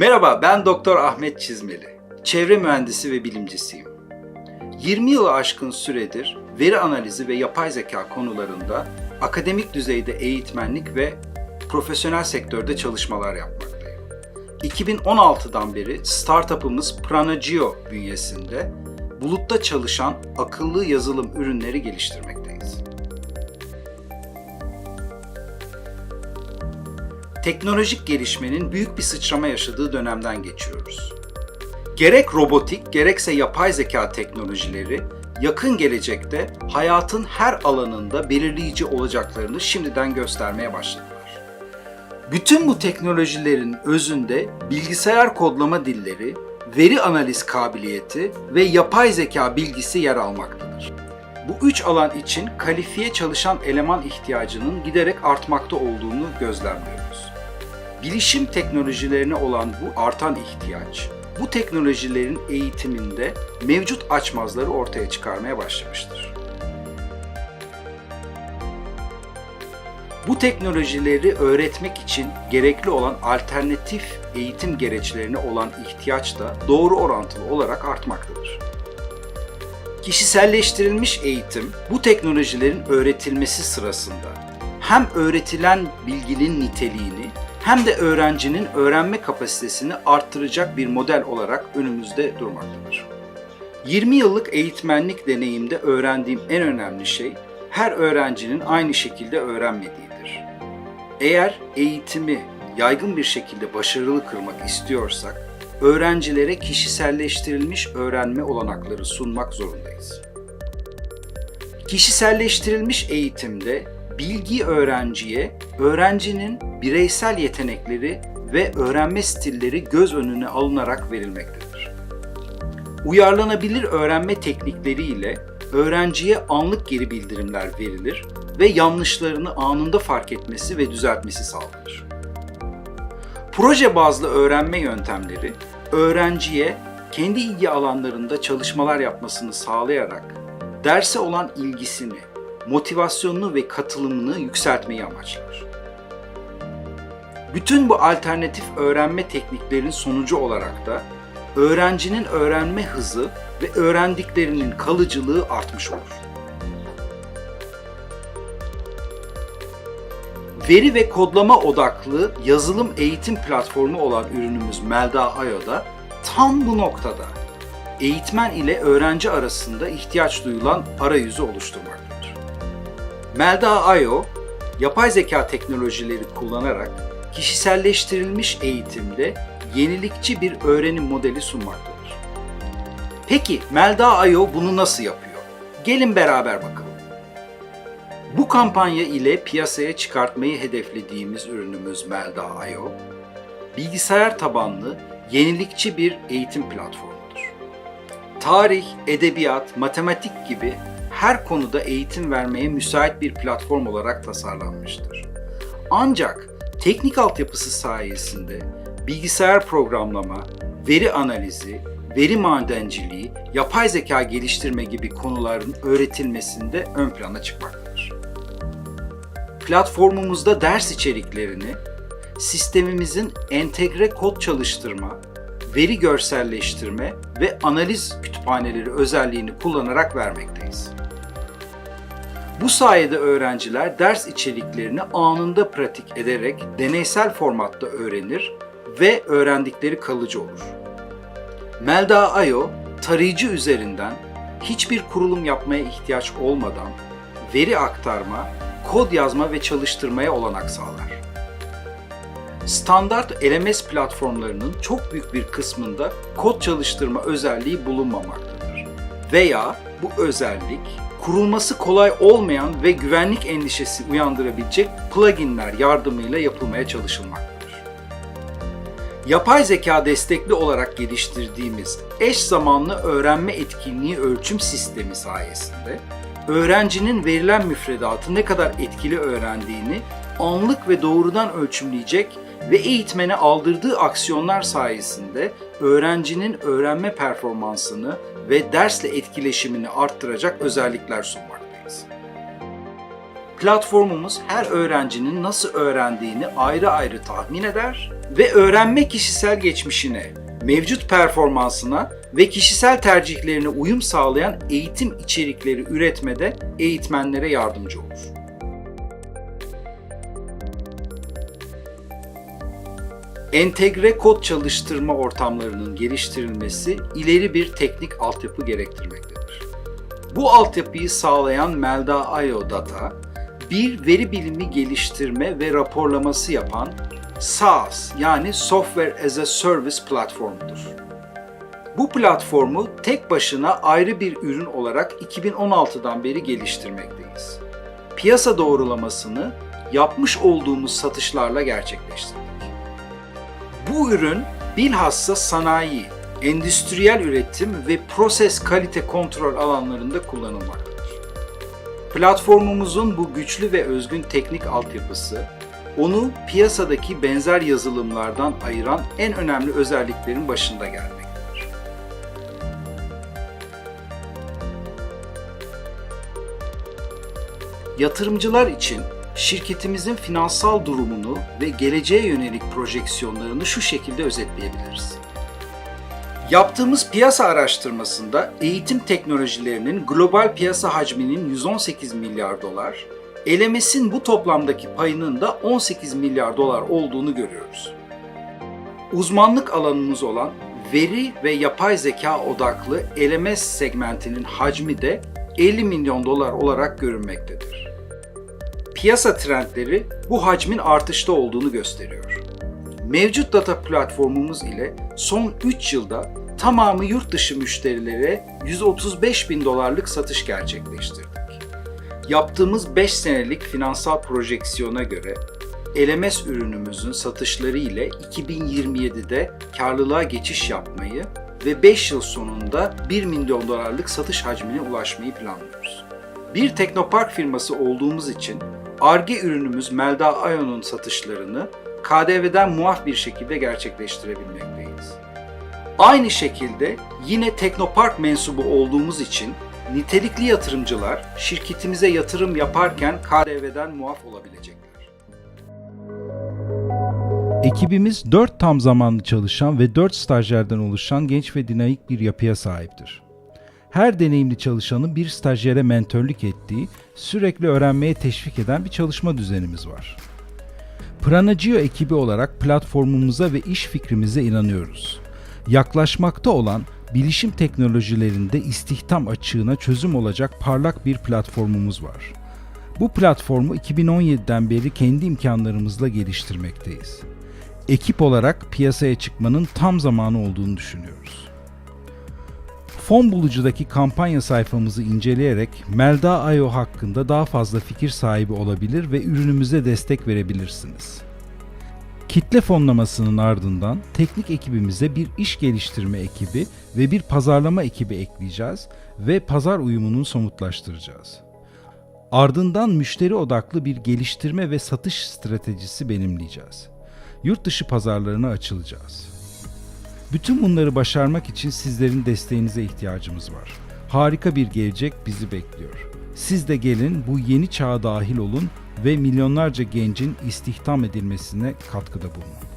Merhaba, ben Doktor Ahmet Çizmeli. Çevre mühendisi ve bilimcisiyim. 20 yılı aşkın süredir veri analizi ve yapay zeka konularında akademik düzeyde eğitmenlik ve profesyonel sektörde çalışmalar yapmaktayım. 2016'dan beri startup'ımız Pranagio bünyesinde bulutta çalışan akıllı yazılım ürünleri geliştirmekteyiz. Teknolojik gelişmenin büyük bir sıçrama yaşadığı dönemden geçiyoruz. Gerek robotik gerekse yapay zeka teknolojileri yakın gelecekte hayatın her alanında belirleyici olacaklarını şimdiden göstermeye başladılar. Bütün bu teknolojilerin özünde bilgisayar kodlama dilleri, veri analiz kabiliyeti ve yapay zeka bilgisi yer almaktadır. Bu üç alan için kalifiye çalışan eleman ihtiyacının giderek artmakta olduğunu gözlemliyoruz. Bilişim teknolojilerine olan bu artan ihtiyaç, bu teknolojilerin eğitiminde mevcut açmazları ortaya çıkarmaya başlamıştır. Bu teknolojileri öğretmek için gerekli olan alternatif eğitim gereçlerine olan ihtiyaç da doğru orantılı olarak artmaktadır. Kişiselleştirilmiş eğitim bu teknolojilerin öğretilmesi sırasında hem öğretilen bilginin niteliğini hem de öğrencinin öğrenme kapasitesini arttıracak bir model olarak önümüzde durmaktadır. 20 yıllık eğitmenlik deneyimde öğrendiğim en önemli şey her öğrencinin aynı şekilde öğrenmediğidir. Eğer eğitimi yaygın bir şekilde başarılı kırmak istiyorsak öğrencilere kişiselleştirilmiş öğrenme olanakları sunmak zorundayız. Kişiselleştirilmiş eğitimde bilgi öğrenciye öğrencinin bireysel yetenekleri ve öğrenme stilleri göz önüne alınarak verilmektedir. Uyarlanabilir öğrenme teknikleri ile öğrenciye anlık geri bildirimler verilir ve yanlışlarını anında fark etmesi ve düzeltmesi sağlanır. Proje bazlı öğrenme yöntemleri öğrenciye kendi ilgi alanlarında çalışmalar yapmasını sağlayarak derse olan ilgisini, motivasyonunu ve katılımını yükseltmeyi amaçlar. Bütün bu alternatif öğrenme tekniklerin sonucu olarak da öğrencinin öğrenme hızı ve öğrendiklerinin kalıcılığı artmış olur. Veri ve kodlama odaklı yazılım eğitim platformu olan ürünümüz Melda.io'da tam bu noktada eğitmen ile öğrenci arasında ihtiyaç duyulan arayüzü oluşturmaktadır. Melda.io, yapay zeka teknolojileri kullanarak kişiselleştirilmiş eğitimde yenilikçi bir öğrenim modeli sunmaktadır. Peki Melda.io bunu nasıl yapıyor? Gelin beraber bakalım. Bu kampanya ile piyasaya çıkartmayı hedeflediğimiz ürünümüz Melda.io, bilgisayar tabanlı, yenilikçi bir eğitim platformudur. Tarih, edebiyat, matematik gibi her konuda eğitim vermeye müsait bir platform olarak tasarlanmıştır. Ancak teknik altyapısı sayesinde bilgisayar programlama, veri analizi, veri madenciliği, yapay zeka geliştirme gibi konuların öğretilmesinde ön plana çıkmaktadır. Platformumuzda ders içeriklerini sistemimizin entegre kod çalıştırma, veri görselleştirme ve analiz kütüphaneleri özelliğini kullanarak vermekteyiz. Bu sayede öğrenciler ders içeriklerini anında pratik ederek deneysel formatta öğrenir ve öğrendikleri kalıcı olur. Melda.io tarayıcı üzerinden hiçbir kurulum yapmaya ihtiyaç olmadan veri aktarma, kod yazma ve çalıştırmaya olanak sağlar. Standart LMS platformlarının çok büyük bir kısmında kod çalıştırma özelliği bulunmamaktadır. Veya bu özellik kurulması kolay olmayan ve güvenlik endişesi uyandırabilecek pluginler yardımıyla yapılmaya çalışılmaktadır. Yapay zeka destekli olarak geliştirdiğimiz eş zamanlı öğrenme etkinliği ölçüm sistemi sayesinde öğrencinin verilen müfredatı ne kadar etkili öğrendiğini anlık ve doğrudan ölçümleyecek ve eğitmene aldırdığı aksiyonlar sayesinde öğrencinin öğrenme performansını ve dersle etkileşimini arttıracak özellikler sunmaktayız. Platformumuz her öğrencinin nasıl öğrendiğini ayrı ayrı tahmin eder ve öğrenme kişisel geçmişine, mevcut performansına ve kişisel tercihlerine uyum sağlayan eğitim içerikleri üretmede eğitmenlere yardımcı olur. Entegre kod çalıştırma ortamlarının geliştirilmesi ileri bir teknik altyapı gerektirmektedir. Bu altyapıyı sağlayan Melda.io Data, bir veri bilimi geliştirme ve raporlaması yapan SaaS yani Software as a Service platformudur. Bu platformu tek başına ayrı bir ürün olarak 2016'dan beri geliştirmekteyiz. Piyasa doğrulamasını yapmış olduğumuz satışlarla gerçekleştirdik. Bu ürün bilhassa sanayi, endüstriyel üretim ve proses kalite kontrol alanlarında kullanılmaktadır. Platformumuzun bu güçlü ve özgün teknik altyapısı, onu piyasadaki benzer yazılımlardan ayıran en önemli özelliklerin başında gelmektedir. Yatırımcılar için şirketimizin finansal durumunu ve geleceğe yönelik projeksiyonlarını şu şekilde özetleyebiliriz. Yaptığımız piyasa araştırmasında eğitim teknolojilerinin global piyasa hacminin 118 milyar dolar, LMS'in bu toplamdaki payının da 18 milyar dolar olduğunu görüyoruz. Uzmanlık alanımız olan veri ve yapay zeka odaklı LMS segmentinin hacmi de 50 milyon dolar olarak görünmektedir. Piyasa trendleri bu hacmin artışta olduğunu gösteriyor. Mevcut data platformumuz ile son 3 yılda tamamı yurt dışı müşterilere 135 bin dolarlık satış gerçekleştirdik. Yaptığımız 5 senelik finansal projeksiyona göre LMS ürünümüzün satışları ile 2027'de karlılığa geçiş yapmayı ve 5 yıl sonunda 1 milyon dolarlık satış hacmine ulaşmayı planlıyoruz. Bir teknopark firması olduğumuz için ARGE ürünümüz Melda Ion'un satışlarını KDV'den muaf bir şekilde gerçekleştirebilmekteyiz. Aynı şekilde yine Teknopark mensubu olduğumuz için nitelikli yatırımcılar şirketimize yatırım yaparken KDV'den muaf olabilecekler. Ekibimiz 4 tam zamanlı çalışan ve 4 stajyerden oluşan genç ve dinamik bir yapıya sahiptir. Her deneyimli çalışanın bir stajyere mentörlük ettiği, sürekli öğrenmeye teşvik eden bir çalışma düzenimiz var. Pranagio ekibi olarak platformumuza ve iş fikrimize inanıyoruz. Yaklaşmakta olan bilişim teknolojilerinde istihdam açığına çözüm olacak parlak bir platformumuz var. Bu platformu 2017'den beri kendi imkanlarımızla geliştirmekteyiz. Ekip olarak piyasaya çıkmanın tam zamanı olduğunu düşünüyoruz. Fon bulucudaki kampanya sayfamızı inceleyerek Melda.io hakkında daha fazla fikir sahibi olabilir ve ürünümüze destek verebilirsiniz. Kitle fonlamasının ardından teknik ekibimize bir iş geliştirme ekibi ve bir pazarlama ekibi ekleyeceğiz ve pazar uyumunu somutlaştıracağız. Ardından müşteri odaklı bir geliştirme ve satış stratejisi benimleyeceğiz. Yurt dışı pazarlarına açılacağız. Bütün bunları başarmak için sizlerin desteğinize ihtiyacımız var. Harika bir gelecek bizi bekliyor. Siz de gelin bu yeni çağa dahil olun ve milyonlarca gencin istihdam edilmesine katkıda bulunun.